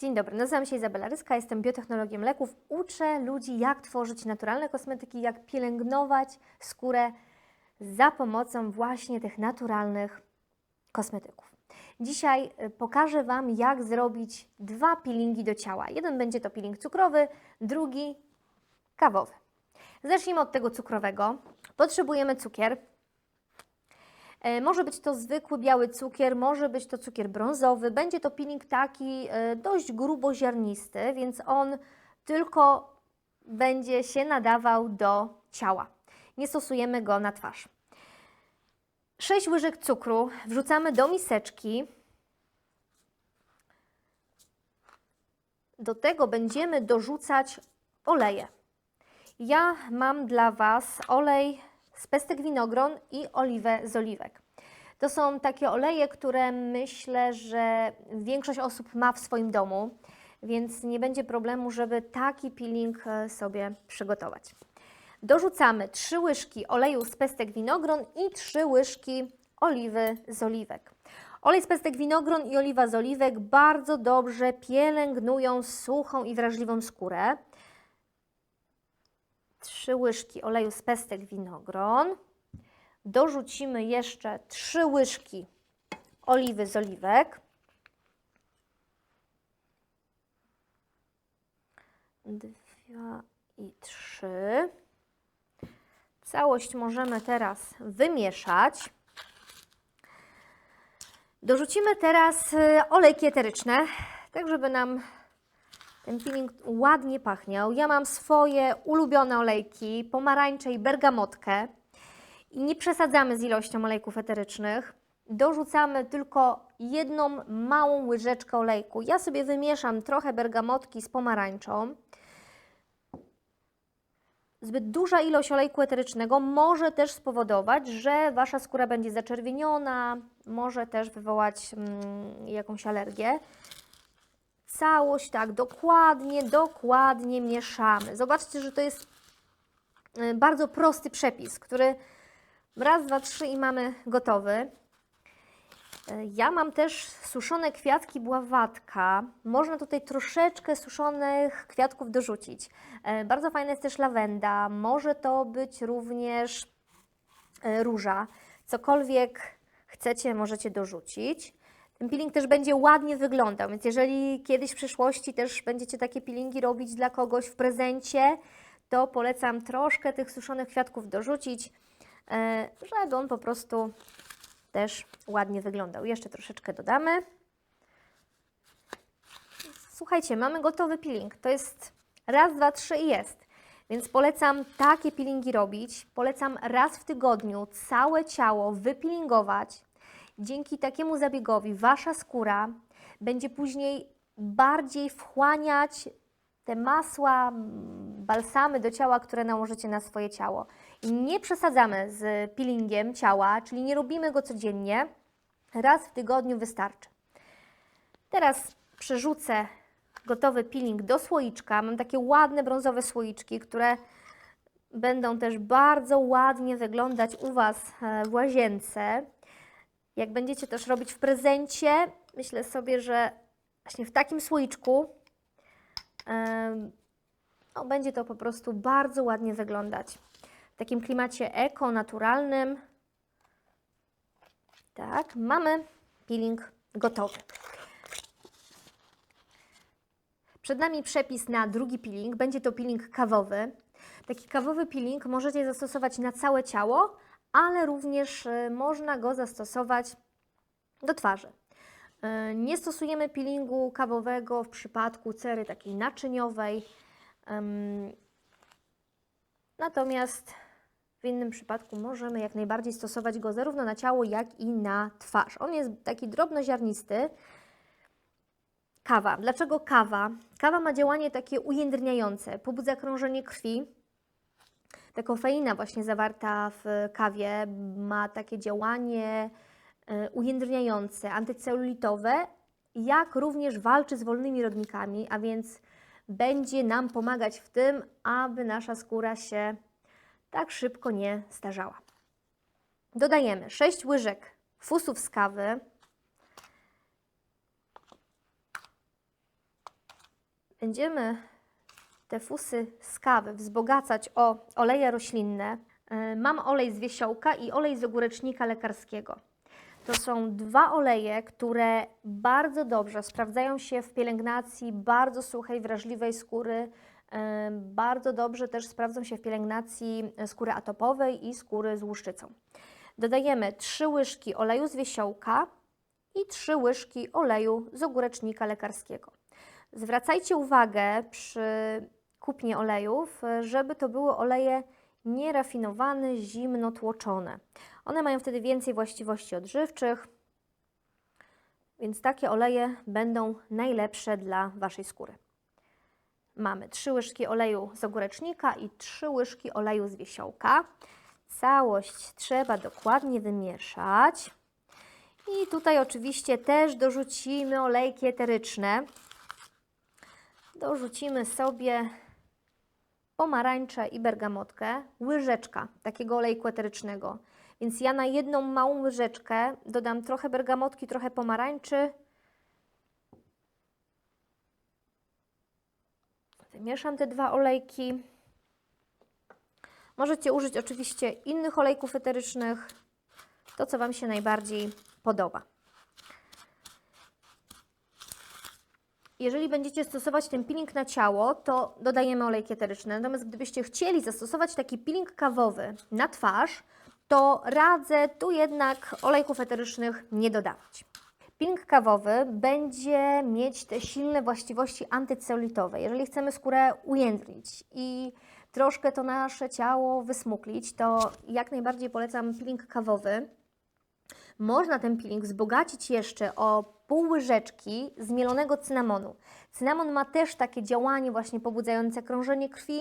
Dzień dobry, nazywam się Izabela Ryska, jestem biotechnologiem leków. Uczę ludzi, jak tworzyć naturalne kosmetyki, jak pielęgnować skórę za pomocą właśnie tych naturalnych kosmetyków. Dzisiaj y, pokażę Wam, jak zrobić dwa peelingi do ciała. Jeden będzie to peeling cukrowy, drugi kawowy. Zacznijmy od tego cukrowego. Potrzebujemy cukier. E, Może być to zwykły biały cukier, może być to cukier brązowy. Będzie to peeling taki e, dość gruboziarnisty, więc on tylko będzie się nadawał do ciała. Nie stosujemy go na twarz. 6 łyżek cukru wrzucamy do miseczki. Do tego będziemy dorzucać oleje. Ja mam dla Was olej z pestek winogron i oliwę z oliwek. To są takie oleje, które myślę, że większość osób ma w swoim domu, więc nie będzie problemu, żeby taki peeling e, sobie przygotować. Dorzucamy 3 łyżki oleju z pestek winogron i 3 łyżki oliwy z oliwek. Olej z pestek winogron i oliwa z oliwek bardzo dobrze pielęgnują suchą i wrażliwą skórę. 3 łyżki oleju z pestek winogron. Dorzucimy jeszcze 3 łyżki oliwy z oliwek. Dwa i trzy. Całość możemy teraz wymieszać. Dorzucimy teraz y, olejki eteryczne, tak żeby nam ten peeling ładnie pachniał. Ja mam swoje ulubione olejki, pomarańcze i bergamotkę. I nie przesadzamy z ilością olejków eterycznych. Dorzucamy tylko jedną małą łyżeczkę olejku. Ja sobie wymieszam trochę bergamotki z pomarańczą. Zbyt duża ilość olejku eterycznego może też spowodować, że Wasza skóra będzie zaczerwieniona, może też wywołać mm, jakąś alergię. Całość tak dokładnie, dokładnie mieszamy. Zobaczcie, że to jest y, bardzo prosty przepis, który raz, dwa, trzy i mamy gotowy. Y, Ja mam też suszone kwiatki bławatka. Można tutaj troszeczkę suszonych kwiatków dorzucić. Y, Bardzo fajna jest też lawenda. Może to być również róża. Cokolwiek chcecie, możecie dorzucić. Ten peeling też będzie ładnie wyglądał, więc jeżeli kiedyś w przyszłości też będziecie takie peelingi robić dla kogoś w prezencie, to polecam troszkę tych suszonych kwiatków dorzucić, e, żeby on po prostu też ładnie wyglądał. Jeszcze troszeczkę dodamy. Słuchajcie, mamy gotowy peeling. To jest raz, dwa, trzy i jest. Więc polecam takie peelingi robić. Polecam raz w tygodniu całe ciało wypeelingować. Dzięki takiemu zabiegowi wasza skóra będzie później bardziej wchłaniać te masła, balsamy do ciała, które nałożycie na swoje ciało. I nie przesadzamy z peelingiem ciała, czyli nie robimy go codziennie. Raz w tygodniu wystarczy. Teraz przerzucę gotowy peeling do słoiczka. Mam takie ładne brązowe słoiczki, które będą też bardzo ładnie wyglądać u Was e, w łazience. Jak będziecie też robić w prezencie, myślę sobie, że właśnie w takim słoiczku no, będzie to po prostu bardzo ładnie wyglądać. W takim klimacie eko, naturalnym. Tak, mamy peeling gotowy. Przed nami przepis na drugi peeling. Będzie to peeling kawowy. Taki kawowy peeling możecie zastosować na całe ciało, ale również y, można go zastosować do twarzy. Y, Nie stosujemy peelingu kawowego w przypadku cery takiej naczyniowej. Natomiast w innym przypadku możemy jak najbardziej stosować go zarówno na ciało, jak i na twarz. On jest taki drobnoziarnisty. Kawa. Dlaczego kawa? Kawa ma działanie takie ujędrniające, pobudza krążenie krwi. Ta kofeina właśnie zawarta w kawie ma takie działanie e, ujędrniające, antycelulitowe, jak również walczy z wolnymi rodnikami, a więc będzie nam pomagać w tym, aby nasza skóra się tak szybko nie starzała. Dodajemy 6 łyżek fusów z kawy, Będziemy te fusy z kawy wzbogacać o oleje roślinne. E, Mam olej z wiesiołka i olej z ogórecznika lekarskiego. To są dwa oleje, które bardzo dobrze sprawdzają się w pielęgnacji bardzo suchej, wrażliwej skóry. E, Bardzo dobrze też sprawdzą się w pielęgnacji skóry atopowej i skóry z łuszczycą. Dodajemy 3 łyżki oleju z wiesiołka i 3 łyżki oleju z ogórecznika lekarskiego. Zwracajcie uwagę przy kupnie olejów, żeby to były oleje nierafinowane, zimno tłoczone. One mają wtedy więcej właściwości odżywczych, więc takie oleje będą najlepsze dla Waszej skóry. Mamy 3 łyżki oleju z ogórecznika i 3 łyżki oleju z wiesiołka. Całość trzeba dokładnie wymieszać. I tutaj oczywiście też dorzucimy olejki eteryczne. Dorzucimy sobie pomarańczę i bergamotkę, łyżeczka takiego olejku eterycznego. Więc ja na jedną małą łyżeczkę dodam trochę bergamotki, trochę pomarańczy. Wymieszam te dwa olejki. Możecie użyć oczywiście innych olejków eterycznych, to co Wam się najbardziej podoba. Jeżeli będziecie stosować ten peeling na ciało, to dodajemy olejki eteryczne. Natomiast gdybyście chcieli zastosować taki peeling kawowy na twarz, to radzę tu jednak olejków eterycznych nie dodawać. Peeling kawowy będzie mieć te silne właściwości antycelulitowe. Jeżeli chcemy skórę ujędrnić i troszkę to nasze ciało wysmuklić, to jak najbardziej polecam peeling kawowy. Można ten peeling wzbogacić jeszcze o pół łyżeczki zmielonego cynamonu. Cynamon ma też takie działanie właśnie pobudzające krążenie krwi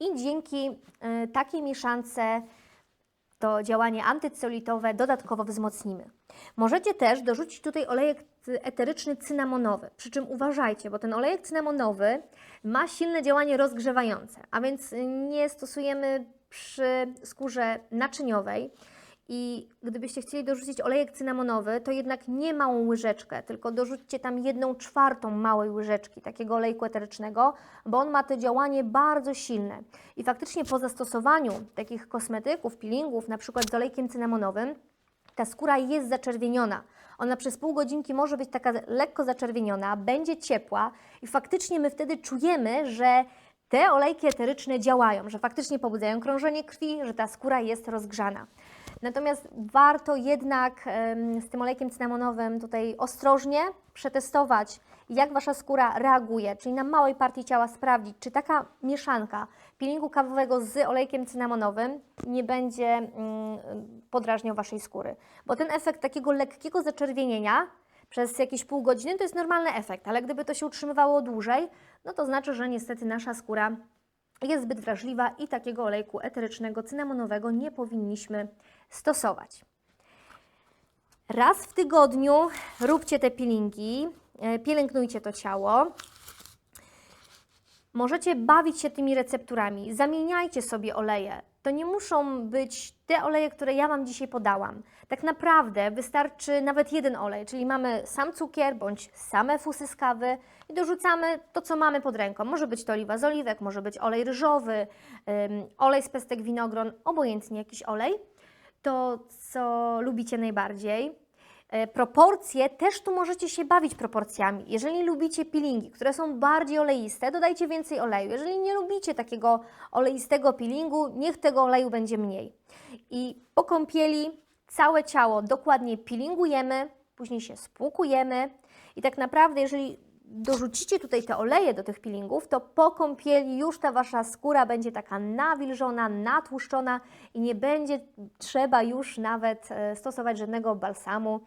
i dzięki y, takiej mieszance to działanie antycelulitowe dodatkowo wzmocnimy. Możecie też dorzucić tutaj olejek eteryczny cynamonowy. Przy czym uważajcie, bo ten olejek cynamonowy ma silne działanie rozgrzewające, a więc nie stosujemy przy skórze naczyniowej. I gdybyście chcieli dorzucić olejek cynamonowy, to jednak nie małą łyżeczkę, tylko dorzućcie tam jedną czwartą małej łyżeczki takiego olejku eterycznego, bo on ma to działanie bardzo silne. I faktycznie po zastosowaniu takich kosmetyków, peelingów, na przykład z olejkiem cynamonowym, ta skóra jest zaczerwieniona. Ona przez pół godzinki może być taka lekko zaczerwieniona, będzie ciepła i faktycznie my wtedy czujemy, że te olejki eteryczne działają, że faktycznie pobudzają krążenie krwi, że ta skóra jest rozgrzana. Natomiast warto jednak z tym olejkiem cynamonowym tutaj ostrożnie przetestować, jak Wasza skóra reaguje, czyli na małej partii ciała sprawdzić, czy taka mieszanka peelingu kawowego z olejkiem cynamonowym nie będzie podrażniał Waszej skóry. Bo ten efekt takiego lekkiego zaczerwienienia przez jakieś pół godziny to jest normalny efekt, ale gdyby to się utrzymywało dłużej, no to znaczy, że niestety nasza skóra jest zbyt wrażliwa i takiego olejku eterycznego cynamonowego nie powinniśmy stosować. Raz w tygodniu róbcie te peelingi, e, pielęgnujcie to ciało. Możecie bawić się tymi recepturami, zamieniajcie sobie oleje. To nie muszą być te oleje, które ja Wam dzisiaj podałam. Tak naprawdę wystarczy nawet jeden olej, czyli mamy sam cukier bądź same fusy z kawy i dorzucamy to, co mamy pod ręką. Może być to oliwa z oliwek, może być olej ryżowy, olej z pestek winogron, obojętnie jakiś olej. To, co lubicie najbardziej. E, Proporcje też tu możecie się bawić proporcjami. Jeżeli lubicie peelingi, które są bardziej oleiste, dodajcie więcej oleju. Jeżeli nie lubicie takiego oleistego peelingu, niech tego oleju będzie mniej. I po kąpieli całe ciało dokładnie peelingujemy, później się spłukujemy i tak naprawdę, jeżeli dorzucicie tutaj te oleje do tych peelingów, to po kąpieli już ta Wasza skóra będzie taka nawilżona, natłuszczona i nie będzie trzeba już nawet e, stosować żadnego balsamu,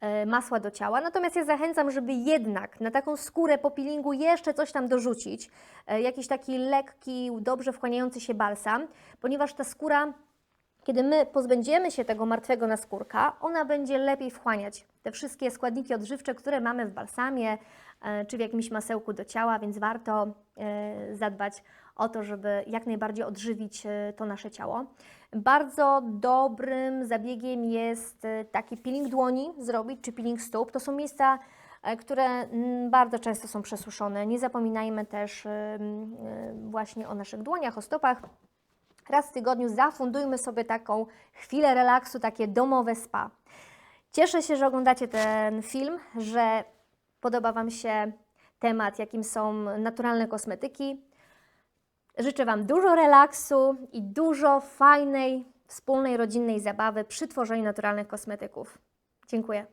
e, masła do ciała. Natomiast ja zachęcam, żeby jednak na taką skórę po peelingu jeszcze coś tam dorzucić, e, jakiś taki lekki, dobrze wchłaniający się balsam, ponieważ ta skóra kiedy my pozbędziemy się tego martwego naskórka, ona będzie lepiej wchłaniać te wszystkie składniki odżywcze, które mamy w balsamie czy w jakimś masełku do ciała, więc warto e, zadbać o to, żeby jak najbardziej odżywić e, to nasze ciało. Bardzo dobrym zabiegiem jest e, taki peeling dłoni zrobić, czy peeling stóp. To są miejsca e, które mm, bardzo często są przesuszone. Nie zapominajmy też właśnie o naszych dłoniach, o stopach. Raz w tygodniu zafundujmy sobie taką chwilę relaksu, takie domowe spa. Cieszę się, że oglądacie ten film, że podoba Wam się temat, jakim są naturalne kosmetyki. Życzę Wam dużo relaksu i dużo fajnej, wspólnej, rodzinnej zabawy przy tworzeniu naturalnych kosmetyków. Dziękuję.